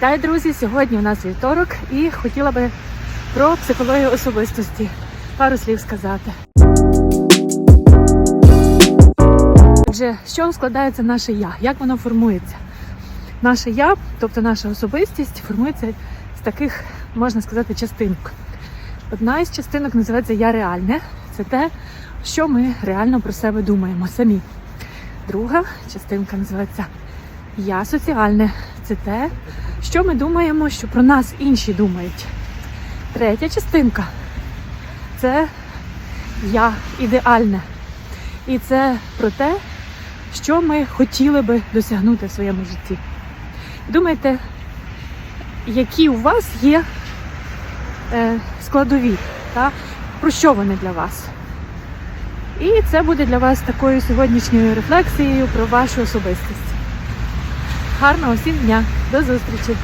Вітаю, друзі! Сьогодні у нас вівторок і хотіла би про психологію особистості пару слів сказати. Отже, чого складається наше я? Як воно формується? Наше я, тобто наша особистість, формується з таких, можна сказати, частинок. Одна із частинок називається Я реальне. Це те, що ми реально про себе думаємо самі. Друга частинка називається Я соціальне. Це те, що ми думаємо, що про нас інші думають. Третя частинка це я ідеальне. І це про те, що ми хотіли би досягнути в своєму житті. Думайте, які у вас є е, складові, та? про що вони для вас. І це буде для вас такою сьогоднішньою рефлексією про вашу особистість. Гарного всім дня, до зустрічі!